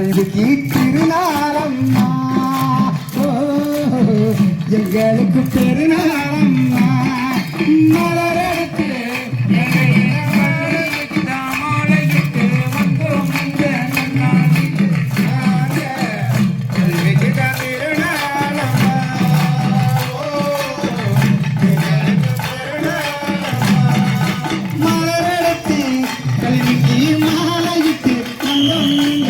அழுகி திருநாளம்மா எங்களுக்கு பெருநாளம்மா. மலரெடுத்து மலரெடுத்து மாலையிட்டு வந்தோம்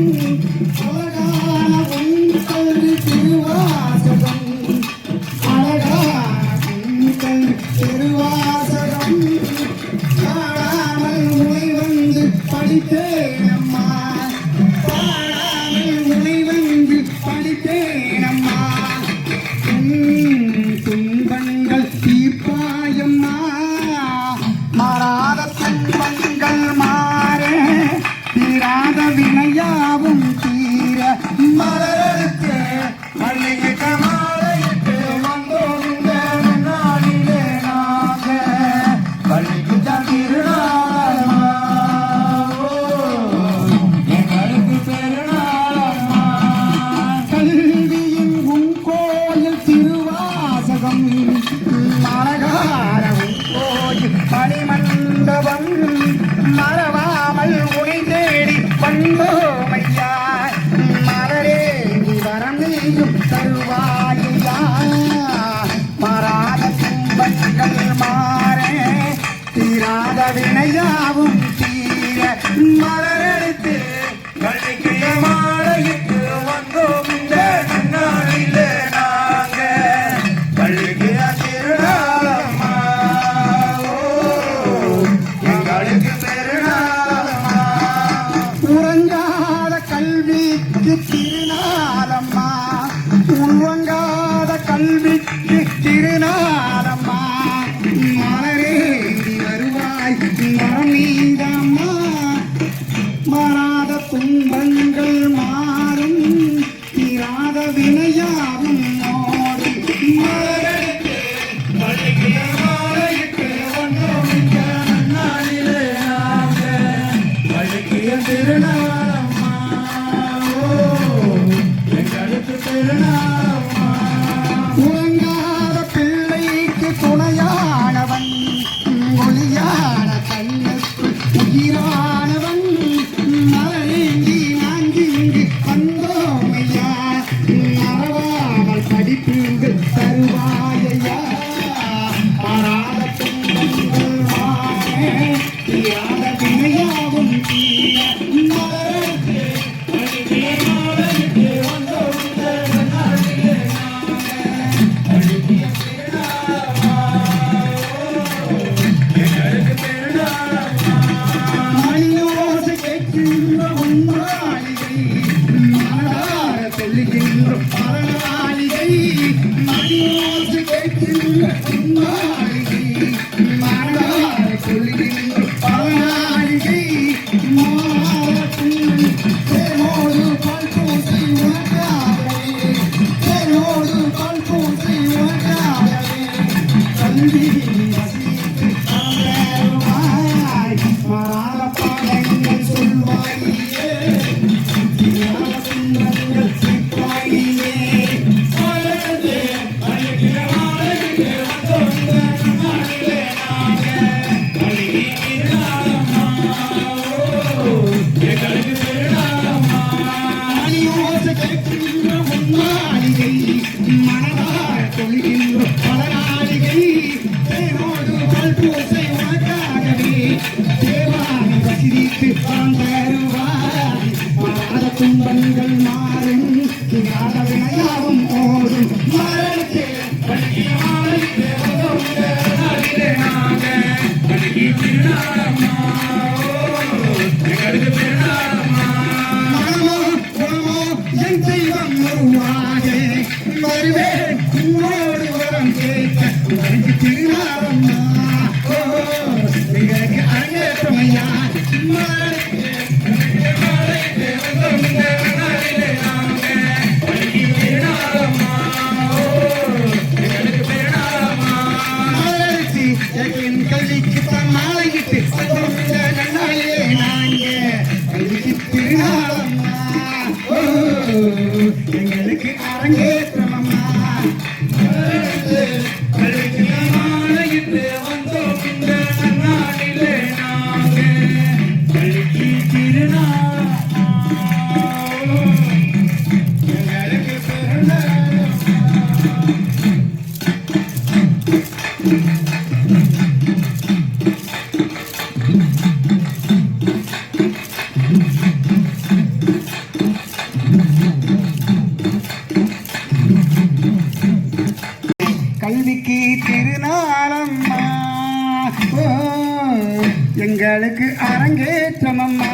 Oh, Mare Yeah. கேட்கின்ற பரநாளிகை மணி கேட்கின்ற మన తొలి வாழ்வேன் உன்னோடு வரம் கேட்க. திருநாள் Hare தேவிக்கு திருநாளம்மா. எங்களுக்கு அரங்கேற்றமம்மா.